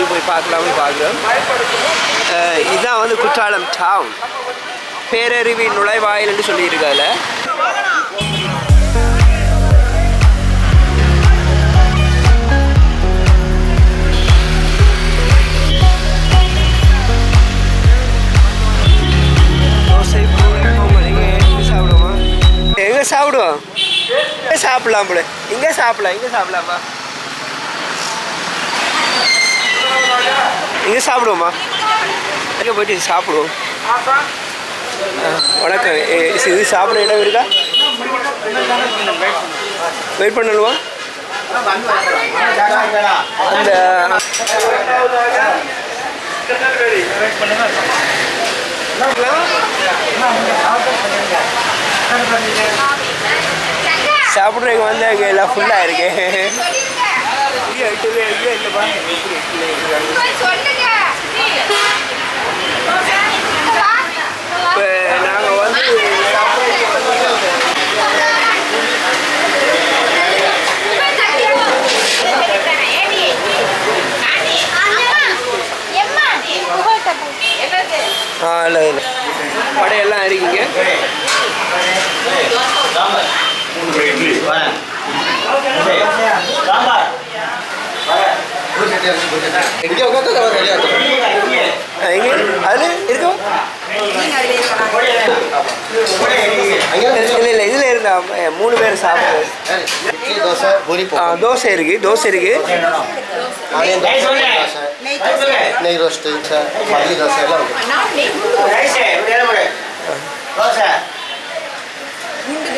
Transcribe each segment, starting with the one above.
குற்றால போய் பார்க்கலாம்னு பார்க்குறோம். இதுதான் வந்து குற்றாலம் டவுன் பேரருவி நுழைவாயில்னு சொல்லியிருக்கால எங்கே சாப்பிடுவோம்? சாப்பிடலாம் போல. இங்கே சாப்பிடலாம் இங்கே சாப்பிடலாமா? இங்கே சாப்பிடுவோம்மா. இங்கே போயிட்டு சாப்பிடுவோம். வணக்கம். இது சாப்பிட இடம் இருக்கா? வெயிட் பண்ணணுமா? அந்த சாப்பிட்றதுக்கு வந்து எல்லாம் ஃபுல்லாக இருக்கு. இங்கே எட்டுவே இங்கே இல்லைப்பா எப்படி இப்போ நாங்கள் வந்து ஆ இல்லை. இல்லை இருக்கீங்க இங்கே உட்காந்து வெளியே எங்கே அது இருக்கும் இல்லை இல்லை இதில் இருந்தா மூணு பேர் இட்லி தோசை பூரி ஆ தோசை தோசை தோசை தோசை நெய் ரோஸ்ட்டு மல்லி தோசை எல்லாம் இருக்கு குண்டு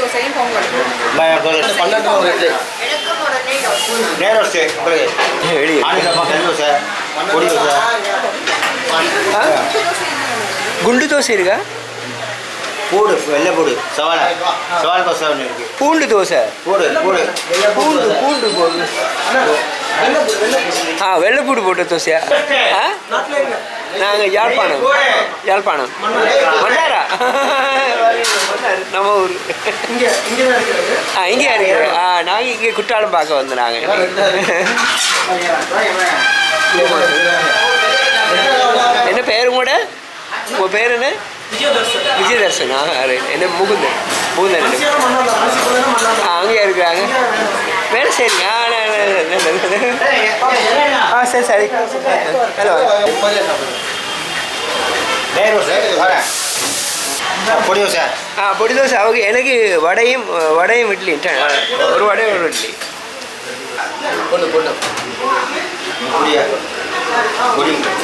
பொங்கல் பன்னெண்டு ஒரு இட்லி வெளியே. ஆ குண்டு தோசை இருக்கா? பூடு வெள்ளை பூடு சவாலை. சவால் தோசை ஒன்று இருக்கு. பூண்டு தோசை. பூடு பூடு. பூண்டு பூண்டு போடு. ஆ வெள்ளைப்பூடு போட்ட தோசையா? ஆ? நாங்கள் யாழ்ப்பாணம். யாழ்ப்பாணம். மன்னாரா? நம்ம ஊர். ஆ இங்கே இருக்கு ஆ நாங்கள் இங்கே குற்றாலம் பார்க்க வந்தோம் நாங்கள் என்ன பேர் கூட உங்கள் பேர் என்ன? right. என்ன முகுந்தன் முகுந்தன் ஆ அங்கேயா இருக்கிறாங்க. வேலை செய்யுங்க ஆ சரி சரி. ஹலோ. பொடி தோசை. ஆ பொடி தோசை. அவங்க எனக்கு வடையும் வடையும் இட்லி. ஒரு வடையும் ஒரு இட்லி. பொண்ணு பொண்ணு.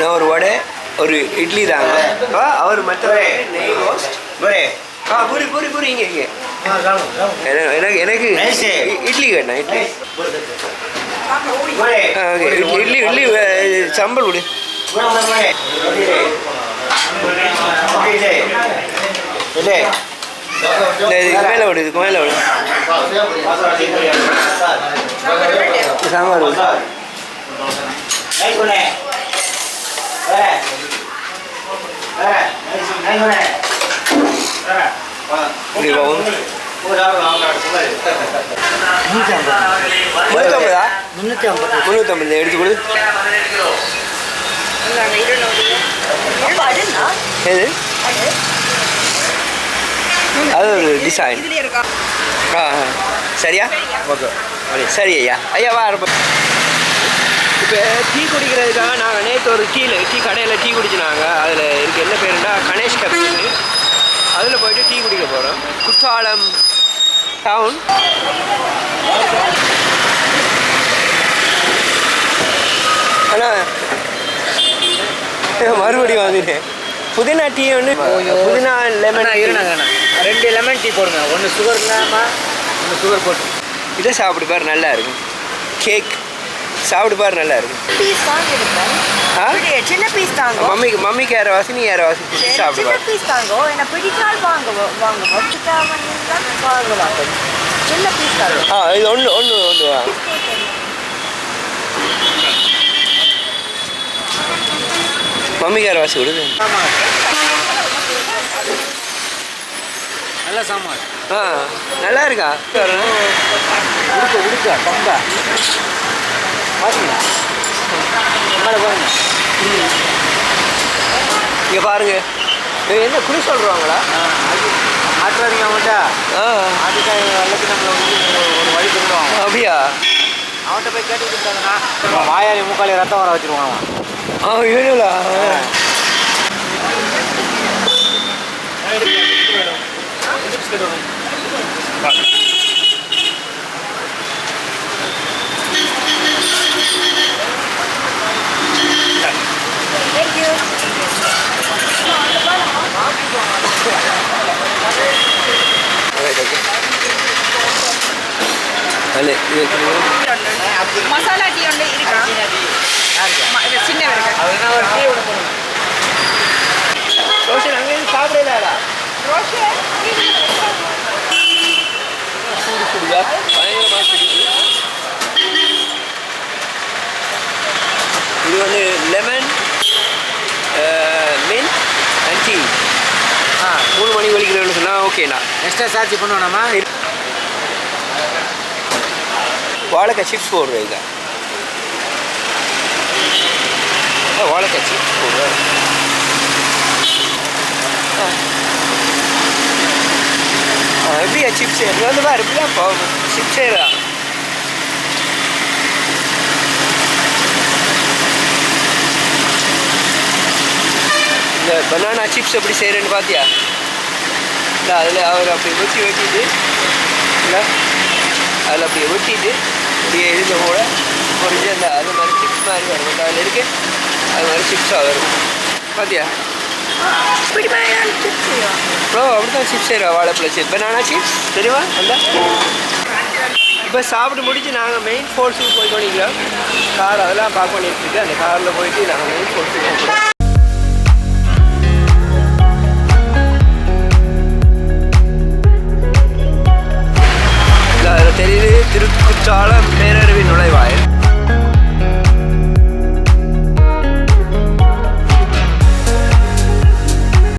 நான் ஒரு வடை ஒரு இட்லி தாங்க. அவர் மற்ற நெய் ரோஸ்ட் ஆ பூரி பூரி பூரி இங்கே இங்கே. எனக்கு எனக்கு இட்லி வேணும் இட்லி. இட்லி இட்லி சம்பல் கொடு. இந்த இதுக்கு மேலே விடு இதுக்கு மேலே விடு சாம்பார் முந்நூற்றம்பது எடுத்து கொடு. எது? டிசைன் ஆ ஆ. சரியா? ஓகே. சரி ஐயா. ஐயா வா இப்போ டீ குடிக்கிறதுக்காக நாங்கள் நேற்று ஒரு டீயில் டீ கடையில் டீ குடிச்சினாங்க. அதில் இருக்கு என்ன பேருண்டா கணேஷ் கபேன்னு அதில் போயிட்டு டீ குடிக்க போகிறோம் குற்றாலம் டவுன் ஆனால் மறுபடியும் வந்துட்டேன் புதினா டீ ஒன்று புதினா லெமன் ரெண்டு லெமன் டீ போடுங்க. ஒன்று சுகர் இல்லாமல் ஒன்று சுகர் போட்டு. இதை சாப்பிட்டு பாரு நல்லா இருக்கும். கேக் சாப்பிட்டு பாரு நல்லா இருக்கும். பீஸ் வாங்கிருக்கேன் ஆ? சின்ன பீஸ் தாங்க. மம்மிக்கு மம்மிக்கு யாரை வாசி நீ யாரை வாசி சாப்பிட்டு சின்ன பீஸ் தாங்கோ. என்ன பிடிச்சால் வாங்க வாங்க. வாங்க வாங்க சின்ன பீஸ் தாங்க. ஆ இது ஒன்று ஒன்று ஒன்று யாரை வாசி விடுது நல்ல சாமான் ஆ நல்லா இருக்கா? உடுக்க உடுக்க பம்பா பார்த்தீங்களா பாருங்க இங்கே பாருங்க என்ன குடி சொல்கிறாங்களா ஆட்டுறாதீங்க அவன்கிட்ட ஆட்டுக்காய் எல்லாத்தையும் நம்மளை ஒரு வழி சொல்லுவான் அப்படியா? அவன்கிட்ட போய் கேட்டு கொடுத்தாங்கன்னா வாயாலி மூக்காலி ரத்தம் வர வச்சிருவான். அவன் ஆ இவனுங்களா Thank you. இது சின்ன ஒரு டீ ரோஷன் சூடு சுடுதா பயங்கரமாக பிடிக்குது இது வந்து லெமன் மின் அண்ட் டீ ஆ மூணு மணி வலிக்கிறேன்னு சொன்னால் ஓகேண்ணா எக்ஸ்ட்ரா சார்ஜ் பண்ணுவோம்மா வாழைக்காய் சிப்ஸ் போடுறேன் இதை. வாழைக்காய்ச்சி வாழைக்காய் எப்படியா சிப்ஸ் இது வந்து தான் பாரு எப்படியா சிப்ஸ் செய்கிறா இந்த பனானா சிப்ஸ் எப்படி செய்கிறேன்னு பார்த்தியா இல்லை அதில் அவர் அப்படி வெட்டி வெட்டிட்டு இல்லை அதில் அப்படியே வெட்டிட்டு அப்படியே இதில் கூட பொறிஞ்சு அந்த அது மாதிரி சிப்ஸ் மாதிரி வரும். அதில் இருக்கு. அது மாதிரி சிப்ஸாக வரும் பார்த்தியா ப்ரோ அப்படிதான் சிப்ஸ் செய்கிறா வாழைப்பழ சிப்ஸ் பனானா சிப்ஸ் தெரியுமா? அந்த இப்போ சாப்பிட்டு முடிச்சு நாங்கள் மெயின் ஃபோர்ஸுக்கு போய் பண்ணிக்கிறோம் கார் அதெல்லாம் பார்க்க பண்ணிட்டு அந்த காரில் போயிட்டு நாங்கள் மெயின் ஃபோர்ஸுக்கு போகிறோம்